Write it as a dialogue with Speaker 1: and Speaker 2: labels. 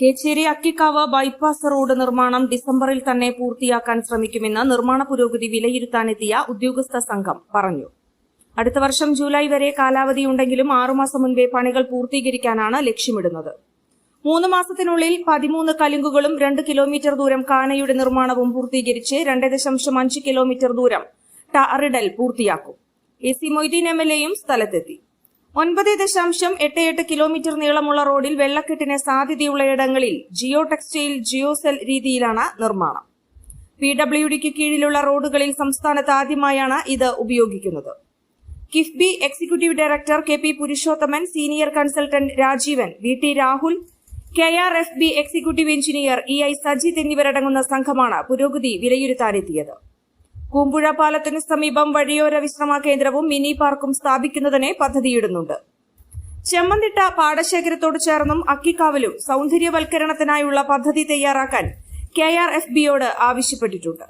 Speaker 1: Kecheri Akkikkavu bypass road നിർമ്മാണം ഡിസംബറിൽ തന്നെ പൂർത്തിയാക്കാൻ ശ്രമിക്കുമെന്ന് നിർമ്മാണ പുരോഗതി വിലയിരുത്താനെത്തിയ ഉദ്യോഗസ്ഥ സംഘം പറഞ്ഞു. അടുത്ത വർഷം ജൂലൈ വരെ കാലാവധിയുണ്ടെങ്കിലും ആറുമാസം മുൻപേ പണികൾ പൂർത്തീകരിക്കാനാണ് ലക്ഷ്യമിടുന്നത്. മൂന്ന് മാസത്തിനുള്ളിൽ പതിമൂന്ന് കലുങ്കുകളും രണ്ട് കിലോമീറ്റർ ദൂരം കാനയുടെ നിർമ്മാണവും പൂർത്തീകരിച്ച് രണ്ട് ദശാംശം അഞ്ച് കിലോമീറ്റർ ദൂരം ടാറിടൽ പൂർത്തിയാക്കും. A C Moideen M L എയും സ്ഥലത്തെത്തി. ഒൻപത് ദശാംശം എട്ട് എട്ട് കിലോമീറ്റർ നീളമുള്ള റോഡിൽ വെള്ളക്കെട്ടിന് സാധ്യതയുള്ള ഇടങ്ങളിൽ ജിയോ ടെക്സ്റ്റൈൽ ജിയോ സെൽ രീതിയിലാണ് നിർമ്മാണം. പി ഡബ്ല്യു ഡിക്ക് കീഴിലുള്ള റോഡുകളിൽ സംസ്ഥാനത്ത് ആദ്യമായാണ് ഇത് ഉപയോഗിക്കുന്നത്. KIIFB executive director K P Purushothaman senior consultant Rajeevan V T Rahul K R F B executive engineer E I Sajith എന്നിവരടങ്ങുന്ന സംഘമാണ് പുരോഗതി വിലയിരുത്താനെത്തിയത്. കൂമ്പുഴ പാലത്തിന് സമീപം വഴിയോര വിശ്രമ കേന്ദ്രവും മിനി പാർക്കും സ്ഥാപിക്കുന്നതിന് പദ്ധതിയിടുന്നുണ്ട്. ചെമ്മന്തിട്ട പാടശേഖരത്തോട് ചേർന്നും അക്കിക്കാവിലും സൌന്ദര്യവൽക്കരണത്തിനായുള്ള പദ്ധതി തയ്യാറാക്കാൻ കെ ആർ എഫ് ബിയോട് ആവശ്യപ്പെട്ടിട്ടുണ്ട്.